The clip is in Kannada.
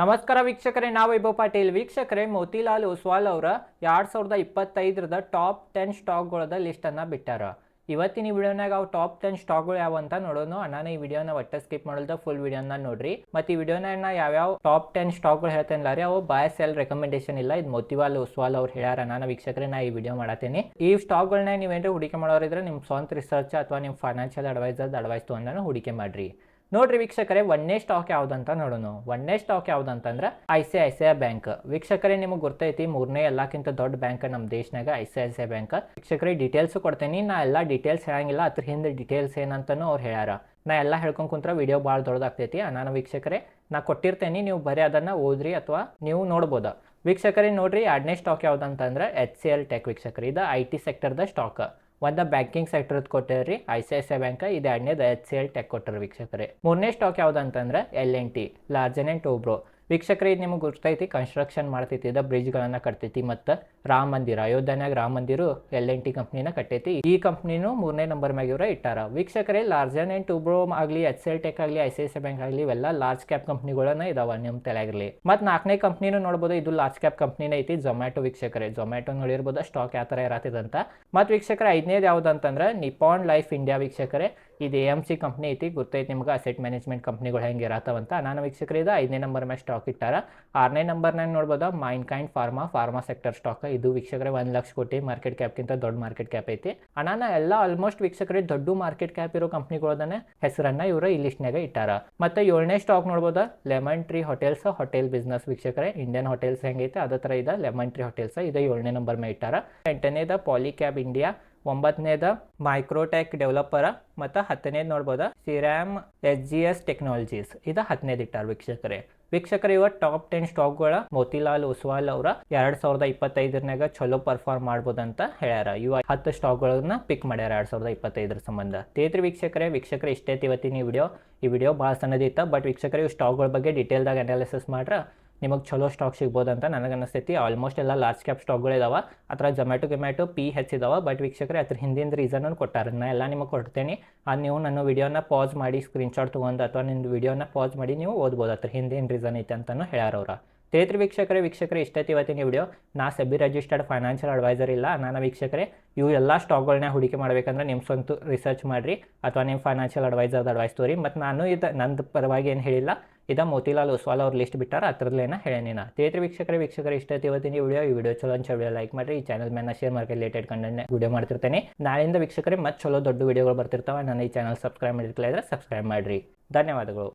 ನಮಸ್ಕಾರ ವೀಕ್ಷಕರೇ, ನಾವು ವೈಭವ್ ಪಾಟೀಲ್. ವೀಕ್ಷಕರೇ, ಮೋತಿಲಾಲ್ ಉಸ್ವಾಲ್ ಅವರ ಎರಡ್ ಸಾವಿರದ ಇಪ್ಪತ್ತೈದರದ ಟಾಪ್ ಟೆನ್ ಸ್ಟಾಕ್ಗಳದ ಲಿಸ್ಟನ್ನು ಬಿಟ್ಟಾರ. ಇವತ್ತಿನ ಈ ವಿಡಿಯೋನಾಗ ಅವು ಟಾಪ್ ಟೆನ್ ಸ್ಟಾಕ್ಗಳು ಯಾವ ಅಂತ ನೋಡೋಣ ಅಣ್ಣ ಈ ವಿಡಿಯೋನ ಒಟ್ಟ ಸ್ಕಿಪ್ ಮಾಡೋದ ಫುಲ್ ವಿಡಿಯೋನ ನೋಡ್ರಿ. ಮತ್ತೆ ಈ ವಿಡಿಯೋನ ಯಾವ್ಯಾವ ಟಾಪ್ ಟೆನ್ ಸ್ಟಾಕ್ಗಳು ಹೇಳ್ತೇನೆ ರೀ ಅವು ಬಾಯ್ ಸೆಲ್ ರೆಕಮೆಂಡೇಶನ್ ಇಲ್ಲ. ಇದು ಮೋತಿವಾಲ್ ಉಸ್ವಾಲ್ ಅವ್ರು ಹೇಳ್ಯಾರ. ನಾನು ವೀಕ್ಷಕರೇ, ನಾ ಈ ವಿಡಿಯೋ ಮಾಡತ್ತೀನಿ ಈ ಸ್ಟಾಕ್ಗಳನ್ನ ನೀವೇನ್ರಿ ಹೂಡಿಕೆ ಮಾಡೋರಿದ್ರೆ ನಿಮ್ಮ ಸ್ವಂತ ರಿಸರ್ಚ್ ಅಥವಾ ನಿಮ್ಮ ಫೈನಾನ್ಷಿಯಲ್ ಅಡ್ವೈಸರ್ ಅಡ್ವೈಸ್ ತೊಗೊಂಡು ಹೂಡಿಕೆ ಮಾಡ್ರಿ. ನೋಡ್ರಿ ವೀಕ್ಷಕರೇ ಒಂದನೇ ಸ್ಟಾಕ್ ಯಾವ್ದಂತ ನೋಡೋಣ. ಒಂದನೇ stock ಯಾವ್ದಂತಂದ್ರೆ I C I C I bank ವೀಕ್ಷಕರೇ, ನಿಮಗೆ ಗೊತ್ತೈತಿ ಮೂರನೇ ಎಲ್ಲಕ್ಕಿಂತ ದೊಡ್ಡ ಬ್ಯಾಂಕ್ ನಮ್ಮ ದೇಶನಾಗ I C I C I bank ವೀಕ್ಷಕರೇ ಡೀಟೇಲ್ಸ್ ಕೊಡ್ತೇನೆ. ನಾ ಎಲ್ಲ ಡೀಟೇಲ್ಸ್ ಹೇಳಂಗಿಲ್ಲ, ಅದ್ರ ಹಿಂದೆ ಡೀಟೇಲ್ಸ್ ಏನಂತನೂ ಅವ್ರು ಹೇಳ್ಯಾರ. ನಾ ಎಲ್ಲ ಹೇಳ್ಕೊಂಡು ಕುಂತ್ರ ವಿಡಿಯೋ ಭಾಳ ದೊಡ್ಡದಾಗ್ತೈತಿ ನಾನು ವೀಕ್ಷಕರೇ, ನಾ ಕೊಟ್ಟಿರ್ತೇನೆ, ನೀವು ಬರೀ ಅದನ್ನ ಓದ್ರಿ ಅಥವಾ ನೀವು ನೋಡ್ಬೋದು. ವೀಕ್ಷಕರೇ, ನೋಡ್ರಿ, ಎರಡನೇ ಸ್ಟಾಕ್ ಯಾವ್ದಂತಂದ್ರೆ ಎಚ್ ಸಿ ಎಲ್ ಟೆಕ್ ವೀಕ್ಷಕರಿ, ಇದು ಐ ಟಿ ಸೆಕ್ಟರ್ದ ಸ್ಟಾಕ್ ಒಂದು ಬ್ಯಾಂಕಿಂಗ್ ಸೆಕ್ಟರ್ದು ಕೊಟ್ಟಿರಿ I C I C I bank, ಇದು ಎರಡನೇದು ಎಚ್ ಸಿ ಎಲ್ ಟೆಕ್ ಕೊಟ್ಟರು ವೀಕ್ಷಕರೇ. ಮೂರನೇ stock ಯಾವ್ದಂತಂದ್ರೆ L N T Larsen and Toubro ವೀಕ್ಷಕರೇ, ಇದು ನಿಮಗೆ ಗೊತ್ತೈತಿ ಕನ್ಸ್ಟ್ರಕ್ಷನ್ ಮಾಡ್ತೈತಿ, ಇದು ಬ್ರಿಡ್ಜ್ಗಳನ್ನು ಕಟ್ತೈತಿ, ಮತ್ತು Ram Mandir, ಅಯೋಧ್ಯನ್ಯಾಗ Ram Mandir L N T ಕಂಪ್ನಿನ ಕಟ್ಟೈತಿ. ಈ ಕಂಪ್ನಿನೂ ಮೂರನೇ ನಂಬರ್ ಮ್ಯಾಗ ಇವ್ರ ಇಟ್ಟಾರ. ವೀಕ್ಷಕರೇ ಲಾರ್ಜನ್ ಆ್ಯಂಡ್ ಟೂಬ್ರೋಮ್ ಆಗಲಿ ಎಚ್ ಎಲ್ ಟೆಕ್ ಆಗಲಿ I C I C bank ಆಗಲಿ, ಇವೆಲ್ಲ ಲಾರ್ಜ್ ಕ್ಯಾಪ್ ಕಂಪ್ನಿಗಳನ್ನ ಇದಾವ ನಿಮ್ಮ ತಲೆಯಾಗಿರಲಿ ಮತ್ತು ನಾಲ್ಕನೇ ಕಂಪ್ನಿನೂ ನೋಡ್ಬೋದು, ಇದು ಲಾರ್ಜ್ ಕ್ಯಾಪ್ ಕಂಪ್ನಿನೇ ಐತಿ ಜೊಮ್ಯಾಟೊ ವೀಕ್ಷಕರೇ. ಜೊಮ್ಯಾಟೊ ನೋಡಿರ್ಬೋದು ಸ್ಟಾಕ್ ಯಾವ ಥರ ಇರತ್ತಿದಂತ. ಮತ್ತು ವೀಕ್ಷಕರೇ, ಐದನೇದು ಯಾವುದಂತಂದ್ರೆ ನಿಪಾನ್ ಲೈಫ್ ಇಂಡಿಯಾ ವೀಕ್ಷಕರೇ. ಇದು ಎ ಎಂ ಸಿ ಕಂಪ್ನಿ ಐತಿ, ಗೊತ್ತೈತಿ ನಿಮ್ಗೆ? ಅಸೆಟ್ ಮ್ಯಾನೇಜ್ಮೆಂಟ್ ಕಂಪ್ನಿಗಳು ಹೆಂಗೆ ಇರತ್ತವಂತ ನಾನು ವೀಕ್ಷಕರು ಇದು ಐದನೇ ನಂಬರ್ ಮ್ಯಾಗ ಸ್ಟಾಕ್ ಇಟ್ಟಾರ. ಆರನೇ ನಂಬರ್ನಾಗ ನೋಡ್ಬೋದು mankind pharma pharma sector stock ಇದು ವೀಕ್ಷಕರೇ ಒಂದು ಲಕ್ಷ ಕೋಟಿ ಮಾರ್ಕೆಟ್ ಕ್ಯಾಪ್ಗಿಂತ ದೊಡ್ಡ ಮಾರ್ಕೆಟ್ ಕ್ಯಾಪ್ ಐತಿ. ಅಣ್ಣ ಎಲ್ಲ ಆಲ್ಮೋಸ್ಟ್ ವೀಕ್ಷಕರೇ ದೊಡ್ಡ ಮಾರ್ಕೆಟ್ ಕ್ಯಾಪ್ ಇರೋ ಕಂಪ್ನಿಗಳದನ್ನೇ ಹೆಸರನ್ನ ಇವರು ಈ ಲಿಸ್ಟ್ನಾಗ ಇಟ್ಟಾರ. ಮತ್ತೆ ಏಳನೇ ಸ್ಟಾಕ್ ನೋಡ್ಬೋದು lemon tree hotels hotel business ವೀಕ್ಷಕರೇ. ಇಂಡಿಯನ್ ಹೋಟೆಲ್ಸ್ ಹೆಂಗೈತೆ, ಅದೇ ಥರ ಇದೆ. ಲೆಮನ್ ಟ್ರೀ ಹೋಟೆಲ್ಸ್ ಇದು ಏಳನೇ ನಂಬರ್ ಮೇಲೆ ಇಟ್ಟಾರ. ಎಂಟನೇದ ಪಾಲಿಕ್ಯಾಬ್ ಇಂಡಿಯಾ ಒಂಬತ್ತನೇದ ಮೈಕ್ರೋಟೆಕ್ ಡೆವಲಪರ ಮತ್ತು ಹತ್ತನೇದು ನೋಡ್ಬೋದು? Syrma S G S technologies. ಇದು ಹತ್ತನೇದು ಇಟ್ಟಾರ ವೀಕ್ಷಕರೇ. ವೀಕ್ಷಕರು, ಇವ ಟಾಪ್ ಟೆನ್ ಸ್ಟಾಕ್ಗಳ ಮೋತಿಲಾಲ್ ಉಸ್ವಾಲ್ ಅವರ ಎರಡ್ ಸಾವಿರದ ಇಪ್ಪತ್ತೈದರನಾಗ ಚಲೋ ಪರ್ಫಾರ್ಮ್ ಮಾಡ್ಬೋದಂತ ಹೇಳ್ಯಾರ. ಇವ ಹತ್ತು ಸ್ಟಾಕ್ಗಳನ್ನ ಪಿಕ್ ಮಾಡ್ಯಾರ ಎರಡ್ ಸಾವಿರದ ಇಪ್ಪತ್ತೈದರ ಸಂಬಂಧ. ತೇತ್ರಿ ವೀಕ್ಷಕರೇ ವೀಕ್ಷಕರೇ, ಇಷ್ಟೇ ಇವತ್ತಿನ ಈ ವಿಡಿಯೋ. ಈ ವಿಡಿಯೋ ಭಾಳ ಸಣ್ಣದಿತ್ತು, ಬಟ್ ವೀಕ್ಷಕರು, ಇವು ಸ್ಟಾಕ್ಗಳ ಬಗ್ಗೆ ಡೀಟೇಲ್ದಾಗ ಅನಾಲಿಸಿಸ್ ಮಾಡ್ರೆ ನಿಮಗೆ ಚಲೋ ಸ್ಟಾಕ್ ಸಿಗ್ಬೋದು ಅಂತ ನನಗೆ ಅನಿಸ್ತೈತಿ ಆಲ್ಮೋಸ್ಟ್ ಎಲ್ಲ ಲಾರ್ಜ್ ಕ್ಯಾಪ್ ಸ್ಟಾಕ್ಗಳು ಇದಾವೆ ಆ ಥರ ಜೊಮ್ಯಾಟೊ ಗಿಮ್ಯಾಟೊ ಪಿ ಹೆಚ್ಚಿದಾವೆ ಬಟ್ ವೀಕ್ಷಕರೇ, ಅದ್ರ ಹಿಂದಿನ ರೀಸನ್ ಕೊಟ್ಟಾರೆ. ನಾನು ಎಲ್ಲ ನಿಮಗೆ ಕೊಡ್ತೇನೆ. ಅದು ನೀವು ನನ್ನ ವಿಡಿಯೋನ ಪಾಸ್ ಮಾಡಿ ಸ್ಕ್ರೀನ್ಶಾಟ್ ತೊಗೊಂಡು ಅಥವಾ ನಿಮ್ಮ ವಿಡಿಯೋನ ಪಾಸ್ ಮಾಡಿ ನೀವು ಓದ್ಬೋದು ಅದ್ರ ಹಿಂದಿನ ರೀಸನ್ ಐತೆ ಅಂತಲೂ ಹೇಳ್ಯಾರವ್ರ. ತೇತ್ರಿ ವೀಕ್ಷಕರೇ ವೀಕ್ಷಕರೇ, ಇಷ್ಟೈತಿ ಇವತ್ತಿನ ವಿಡಿಯೋ ನಾ ಸೆಬಿ ರಿಜಿಸ್ಟರ್ಡ್ ಫೈನಾನ್ಷಿಯಲ್ ಅಡ್ವೈಸರ್ ಇಲ್ಲ. ನಾನು ವೀಕ್ಷಕರೇ, ಇವು ಎಲ್ಲ ಸ್ಟಾಕ್ಗಳನ್ನ ಹೂಡಿಕೆ ಮಾಡಬೇಕಂದ್ರೆ ನಿಮ್ಮ ಸ್ವಂತ ರಿಸರ್ಚ್ ಮಾಡಿರಿ. ಅಥವಾ ನಿಮ್ಮ ಫೈನಾನ್ಷಿಯಲ್ ಅಡ್ವೈಸರ್ದು ಅಡ್ವೈಸ್ ತೋರಿ. ಮತ್ತು ನಾನು ಇದು ನಂದು ಪರವಾಗಿ ಏನು ಹೇಳಿಲ್ಲ. ಇದ ಮೋತಿಲಾಲ್ ಒಸ್ವಾಲ್ ಅವ್ರ ಲಿಸ್ಟ್ ಬಿಟ್ಟಾರ ಅದ್ರಲ್ಲೇನ ಹೇಳೇನಿನ ತೇತ್ರಿ ವೀಕ್ಷಕರೇ, ವೀಕ್ಷಕರ, ಇಷ್ಟ ಇವತ್ತಿನ ವಿಡಿಯೋ ಈ ವಿಡಿಯೋ ಚಲೋ ಅಂತ ವಿಡಿಯೋ ಲೈಕ್ ಮಾಡಿರಿ. ಈ ಚಾನಲ್ ಮೇಲೆ ಶೇರ್ ಮಾಡಿ ರಿಲೇಟೆಡ್ ಕಂಟೆಂಟ್ ವಿಡಿಯೋ ಮಾಡ್ತಿರ್ತೇನೆ. ನಾಳೆಯಿಂದ ವೀಕ್ಷಕರೇ ಮತ್ತೆ ಚಲೋ ದೊಡ್ಡ ವಿಡಿಯೋಗಳು ಬರ್ತಿರ್ತಾವೆ. ನನ್ನ ಈ ಚಾನಲ್ ಸಬ್ಸ್ಕ್ರೈಬ್ ಮಾಡಿರ್ಲಿಲ್ಲ ಇದ್ರೆ ಸಬ್ಸ್ಕ್ರೈಬ್ ಮಾಡಿರಿ. ಧನ್ಯವಾದಗಳು.